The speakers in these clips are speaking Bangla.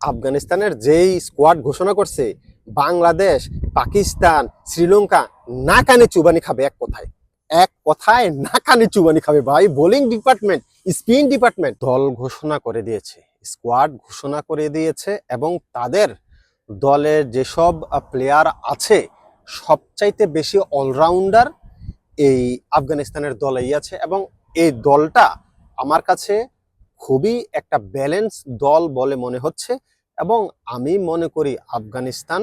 আফগানিস্তানের যেই স্কোয়াড ঘোষণা করছে, বাংলাদেশ, পাকিস্তান, শ্রীলঙ্কা না কানে চুবানি খাবে এক কথায়। এক কথায় না কানে চুবানি খাবে ভাই। বোলিং ডিপার্টমেন্ট স্পিন ডিপার্টমেন্ট দল ঘোষণা করে দিয়েছে। স্কোয়াড ঘোষণা করে দিয়েছে এবং তাদের দলের যেসব প্লেয়ার আছে, সবচাইতে বেশি অলরাউন্ডার এই আফগানিস্তানের দলেই আছে এবং এই দলটা আমার কাছে খুবই একটা ব্যালেন্স দল বলে মনে হচ্ছে এবং আমি মনে করি আফগানিস্তান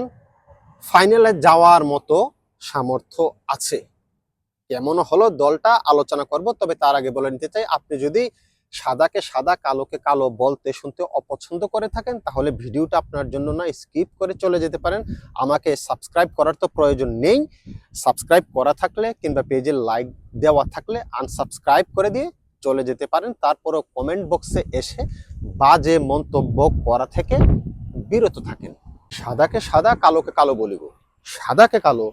ফাইনালে যাওয়ার মতো সামর্থ্য আছে। কেমন হলো দলটা আলোচনা করব, তবে তার আগে বলে নিতে চাই, আপনি যদি সাদাকে সাদা, কালোকে কালো বলতে শুনতে অপছন্দ করে থাকেন, তাহলে ভিডিওটা আপনার জন্য না স্কিপ করে চলে যেতে পারেন। আমাকে সাবস্ক্রাইব করার তো প্রয়োজন নেই। সাবস্ক্রাইব করা থাকলে কিংবা পেজে লাইক দেওয়া থাকলে আনসাবস্ক্রাইব করে দিয়ে চলে যেতে পারেন। তারপরও কমেন্ট বক্সে এসে বাজে মন্তব্য করা থেকে বিরত থাকেন। সাদাকে সাদা, কালোকে কালো বলিব। সাদাকে কালো,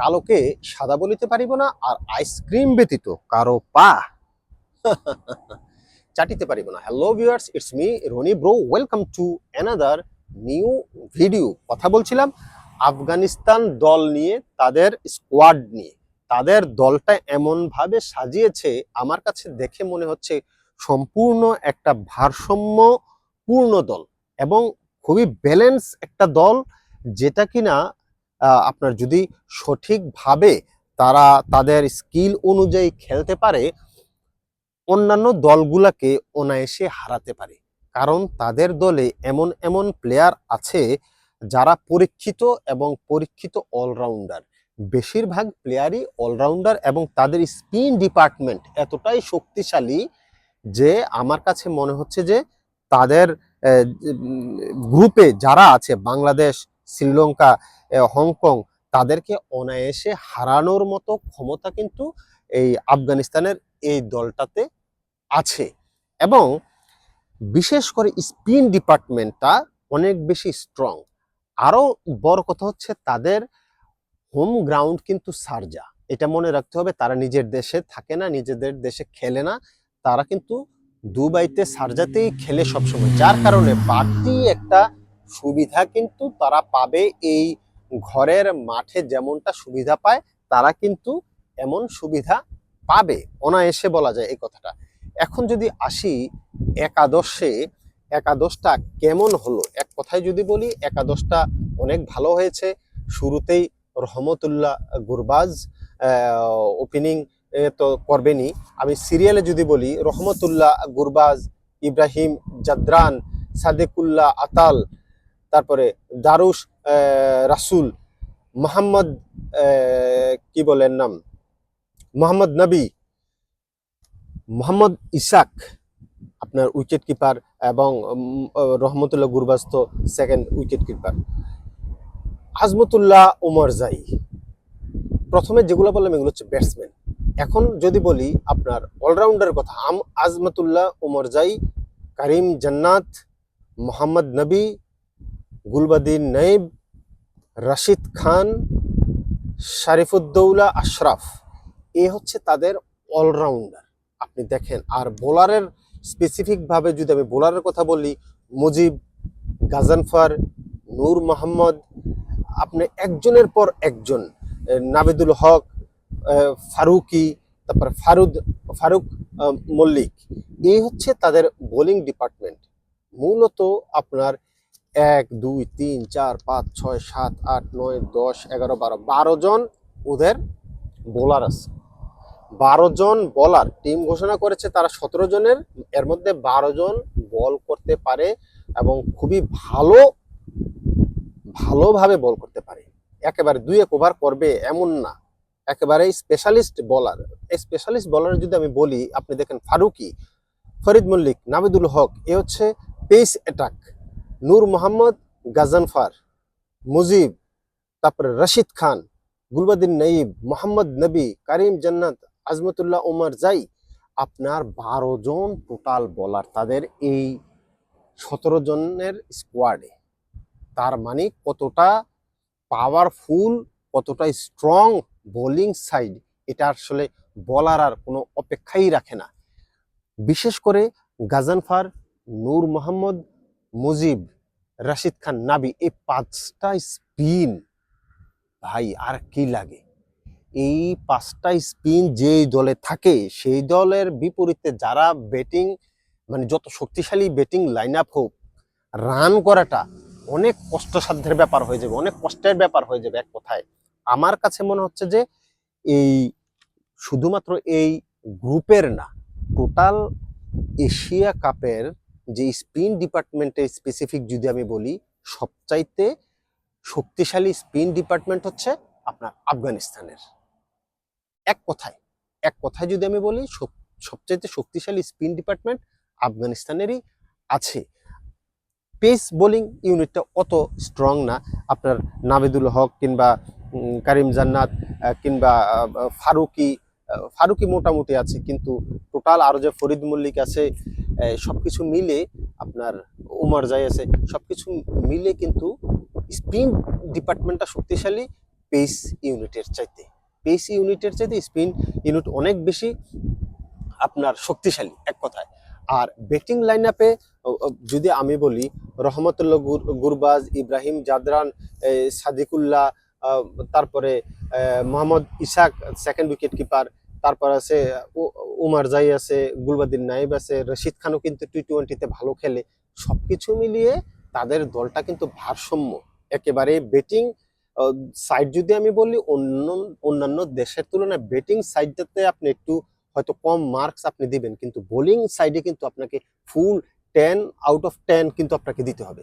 কালোকে সাদা বলিতে পারিব না আর আইসক্রিম ব্যতীত কারও পা চাটিতে পারিব না। Hello viewers it's me Roni bro welcome to another new video কথা বলছিলাম আফগানিস্তান দল নিয়ে, তাদের স্কোয়াড নিয়ে। তাদের দলটা এমনভাবে সাজিয়েছে, আমার কাছে দেখে মনে হচ্ছে সম্পূর্ণ একটা ভারসাম্য পূর্ণ দল এবং খুবই ব্যালেন্স একটা দল, যেটা কিনা আপনার যদি সঠিকভাবে তারা তাদের স্কিল অনুযায়ী খেলতে পারে, অন্যান্য দলগুলাকে অনায়াসে হারাতে পারে। কারণ তাদের দলে এমন এমন প্লেয়ার আছে যারা পরীক্ষিত এবং পরীক্ষিত অলরাউন্ডার বেশিরভাগ প্লেয়ারই অলরাউন্ডার এবং তাদের স্পিন ডিপার্টমেন্ট এতটাই শক্তিশালী যে আমার কাছে মনে হচ্ছে যে তাদের গ্রুপে যারা আছে, বাংলাদেশ, শ্রীলঙ্কা হংকং, তাদেরকে অনায়াসে হারানোর মতো ক্ষমতা কিন্তু এই আফগানিস্তানের এই দলটাতে আছে। এবং বিশেষ করে স্পিন ডিপার্টমেন্টটা অনেক বেশি স্ট্রং আরও বড় কথা হচ্ছে তাদের হোম গ্রাউন্ড কিন্তু সারজা। এটা মনে রাখতে হবে, তারা নিজের দেশে থাকে না, নিজেদের দেশে খেলে না, তারা কিন্তু দুবাইতে সারজাতেই খেলে সবসময়। যার কারণে বাড়তি একটা সুবিধা কিন্তু তারা পাবে এই ঘরের মাঠে যেমনটা সুবিধা পায়, তারা কিন্তু এমন সুবিধা পাবে। অনায়াসে বলা যায় এই কথাটা। এখন যদি আসি একাদশে, একাদশটা কেমন হলো? এক কথায় যদি বলি, একাদশটা অনেক ভালো হয়েছে। শুরুতেই রহমতুল্লাহ গুরবাজ ওপেনিং তো করবেনই। আমি সিরিয়ালে যদি বলি, রহমতুল্লাহ গুরবাজ, ইব্রাহিম জাদ্রান, সাদেকুল্লাহ আতাল, তারপরে দারুস রাসুল, মোহাম্মদ কি বলেন নাম? মোহাম্মদ নবী, মোহাম্মদ ইসাক, আপনার উইকেট কিপার এবং রহমতুল্লাহ গুরবাজ তো second wicket keeper Azmatullah Omarzai. প্রথমে যেগুলো বললাম, এগুলো হচ্ছে ব্যাটসম্যান এখন যদি বলি আপনার অলরাউন্ডারের কথা, আম আজমতুল্লাহ ওমর জাই, করিম জান্নাত, মোহাম্মদ নবী, গুলবাদিন নাইব, রাশিদ খান, শারিফুদ্দৌলা আশরাফ, এ হচ্ছে তাদের অলরাউন্ডার আপনি দেখেন, আর বোলারের স্পেসিফিকভাবে যদি আমি বোলারের কথা বলি, মুজিব, গাজানফার, নূর মোহাম্মদ আপনি একজনের পর একজন নাবিদুল হক ফারুকি, তারপর ফারুদ, ফারুক মল্লিক, এই হচ্ছে তাদের বোলিং ডিপার্টমেন্ট। মূলত আপনার এক, দুই, তিন, চার, পাঁচ, ছয়, সাত, আট, নয়, দশ, এগারো, বারো বারো জন ওদের বোলার আছে। বারো জন বলার, টিম ঘোষণা করেছে তারা সতেরো জনের, এর মধ্যে বারো জন বল করতে পারে এবং খুবই ভালো ভালোভাবে বল করতে পারে। একেবারে দুই এক ওভার করবে এমন না। একেবারে স্পেশালিস্ট বলার এই স্পেশালিস্ট বলার যদি আমি বলি, আপনি দেখেন ফারুকি, ফরিদ মল্লিক, নাবিদুল হক, এ হচ্ছে পেস অ্যাটাক নূর মোহাম্মদ গাজানফার মুজিব, তারপরে রশিদ খান, গুলবাদিন নঈব, মোহাম্মদ নবী, করিম জান্নাত, আজমতুল্লাহ ওমর জাই। আপনার বারো জন টোটাল বলার তাদের এই সতেরো জনের স্কোয়াডে তার মানে কতটা পাওয়ারফুল কতটা স্ট্রং বোলিং সাইড এটা আসলে বলার আর কোনো অপেক্ষাই রাখে না। বিশেষ করে গাজানফার নূর মোহাম্মদ মুজিব, রাশিদ খান নাবি, এই পাঁচটা স্পিন ভাই আর কি লাগে? এই পাঁচটা স্পিন যেই দলে থাকে, সেই দলের বিপরীতে যারা ব্যাটিং মানে যত শক্তিশালী ব্যাটিং লাইন আপ হোক রান করাটা অনেক কষ্টসাধ্যের ব্যাপার হয়ে যাবে, অনেক কষ্টের ব্যাপার হয়ে যাবে এক কথায়। আমার কাছে মনে হচ্ছে যে এই শুধুমাত্র এই গ্রুপের না, টোটাল এশিয়া কাপের যে স্পিন ডিপার্টমেন্টের স্পেসিফিক যদি আমি বলি, সবচাইতে শক্তিশালী স্পিন ডিপার্টমেন্ট হচ্ছে আপনার আফগানিস্তানের। এক কথায় এক কথায় যদি আমি বলি, সব- সবচাইতে শক্তিশালী স্পিন ডিপার্টমেন্ট আফগানিস্তানেরই আছে। পেস বোলিং ইউনিটটা অত স্ট্রং না। আপনার নাবিদুল হক কিংবা কারিম জান্নাত কিংবা ফারুকি ফারুকি মোটামুটি আছে, কিন্তু টোটাল আরও যে ফরিদ মল্লিক আছে সব কিছু মিলে আপনার উমার জাই আছে সব কিছু মিলে কিন্তু স্পিন ডিপার্টমেন্টটা শক্তিশালী পেস ইউনিটের চাইতে। পেস ইউনিটের চাইতে স্পিন ইউনিট অনেক বেশি আপনার শক্তিশালী, এক কথায়। আর ব্যাটিং লাইন আপে যদি আমি বলি, রহমতুল্লাহ গুর- গুরবাজ, ইব্রাহিম জাদরান সাদিকুল্লাহ তারপরে Mohammad Ishaq second wicket keeper তারপর আছে উমার জাই আছে গুলবাদিন নাইব আছে, রশিদ খানও কিন্তু টি টোয়েন্টিতে ভালো খেলে। সবকিছু মিলিয়ে তাদের দলটা কিন্তু ভারসাম্য। একেবারে ব্যাটিং সাইড যদি আমি বলি, অন্য, অন্যান্য দেশের তুলনায় ব্যাটিং সাইডটাতে আপনি একটু হয়তো কম মার্কস আপনি দিবেন, কিন্তু বোলিং সাইডে কিন্তু আপনাকে full ten out of ten কিন্তু আপনাকে দিতে হবে।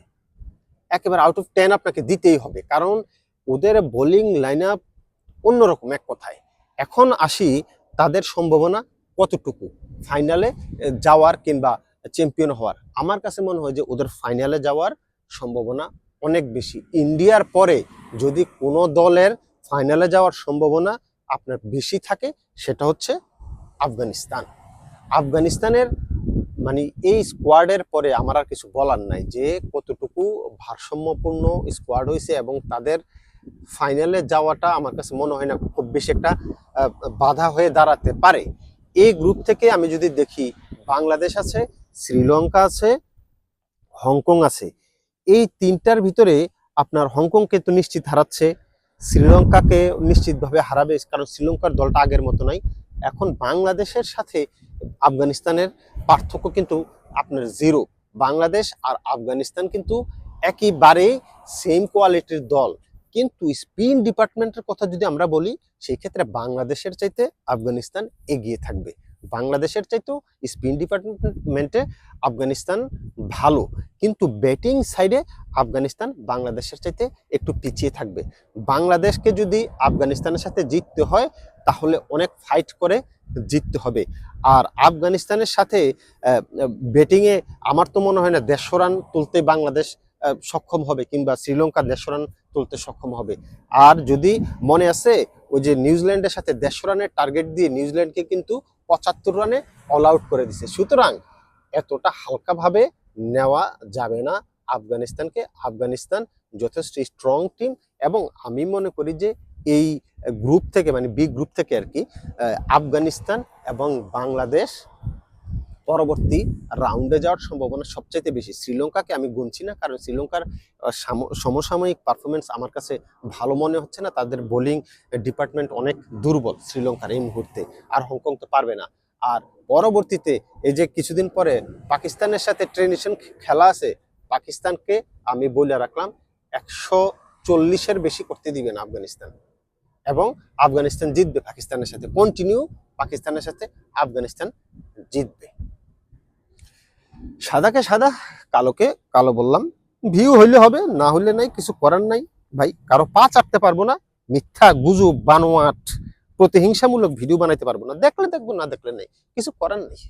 একেবারে আউট অফ টেন আপনাকে দিতেই হবে, কারণ ওদের বোলিং লাইন আপ অন্যরকম এক কথায়। এখন আসি তাদের সম্ভাবনা কতটুকু? ফাইনালে যাওয়ার কিংবা চ্যাম্পিয়ন হওয়ার। আমার কাছে মনে হয় যে ওদের ফাইনালে যাওয়ার সম্ভাবনা অনেক বেশি। ইন্ডিয়ার পরে যদি কোনো দলের ফাইনালে যাওয়ার সম্ভাবনা আপনার বেশি থাকে, সেটা হচ্ছে আফগানিস্তান। আফগানিস্তানের মানে এই স্কোয়াডের পরে আমার আর কিছু বলার নাই যে কতটুকু ভারসাম্যপূর্ণ স্কোয়াড হয়েছে এবং তাদের ফাইনালে যাওয়াটা আমার কাছে মনে হয় না খুব বেশি একটা বাধা হয়ে দাঁড়াতে পারে। এই গ্রুপ থেকে আমি যদি দেখি, বাংলাদেশ আছে, শ্রীলঙ্কা আছে, হংকং আছে। এই তিনটার ভিতরে আপনার হংকংকে তো নিশ্চিত হারাচ্ছে, শ্রীলঙ্কাকে নিশ্চিতভাবে হারাবে, কারণ শ্রীলঙ্কার দলটা আগের মতো নাই। এখন বাংলাদেশের সাথে আফগানিস্তানের পার্থক্য কিন্তু আপনার জিরো বাংলাদেশ আর আফগানিস্তান কিন্তু একেবারে সেম কোয়ালিটির দল। কিন্তু স্পিন ডিপার্টমেন্টের কথা যদি আমরা বলি সেই ক্ষেত্রে বাংলাদেশের চাইতে আফগানিস্তান এগিয়ে থাকবে। বাংলাদেশের চাইতেও স্পিন ডিপার্টমেন্টে আফগানিস্তান ভালো। কিন্তু ব্যাটিং সাইডে আফগানিস্তান বাংলাদেশের চাইতে একটু পিছিয়ে থাকবে। বাংলাদেশকে যদি আফগানিস্তানের সাথে জিততে হয়, তাহলে অনেক ফাইট করে জিততে হবে। আর আফগানিস্তানের সাথে ব্যাটিংয়ে আমার তো মনে হয় না দেড়শো রান তুলতে বাংলাদেশ সক্ষম হবে কিংবা শ্রীলঙ্কা দেড়শো রান তুলতে সক্ষম হবে। আর যদি মনে আছে, ওই যে নিউজিল্যান্ডের সাথে দেড়শো রানের টার্গেট দিয়ে নিউজিল্যান্ডকে কিন্তু পঁচাত্তর রানে অল আউট করে দিছে। সুতরাং এতটা হালকাভাবে নেওয়া যাবে না আফগানিস্তানকে। আফগানিস্তান যথেষ্ট স্ট্রং টিম এবং আমি মনে করি যে এই গ্রুপ থেকে মানে বি গ্রুপ থেকে আর কি আফগানিস্তান এবং বাংলাদেশ পরবর্তী রাউন্ডে যাওয়ার সম্ভাবনা সবচাইতে বেশি। শ্রীলঙ্কাকে আমি গুনছি না, কারণ শ্রীলঙ্কার সমসাময়িক পারফরমেন্স আমার কাছে ভালো মনে হচ্ছে না। তাদের বোলিং ডিপার্টমেন্ট অনেক দুর্বল শ্রীলঙ্কার এই মুহূর্তে, আর হংকং তো পারবে না। আর পরবর্তীতে এই যে কিছুদিন পরে পাকিস্তানের সাথে ট্রেনিশন খেলা আছে, পাকিস্তানকে আমি বলে রাখলাম, একশো চল্লিশের বেশি করতে দিবে না আফগানিস্তান। এবং আফগানিস্তান জিতবে পাকিস্তানের সাথে। কন্টিনিউ পাকিস্তানের সাথে আফগানিস্তান জিতবে। সাদাকে সাদা, কালোকে কালো বললাম। ভিউ হইলে হবে, না হইলে নাই, কিছু করার নাই। ভাই, কারও পা চাপতে পারব না, মিথ্যা, গুজব, বানোয়াট, প্রতিহিংসামূলক ভিডিও বানাইতে পারব না। দেখলে দেখব, না দেখলে নেই, কিছু করার নেই।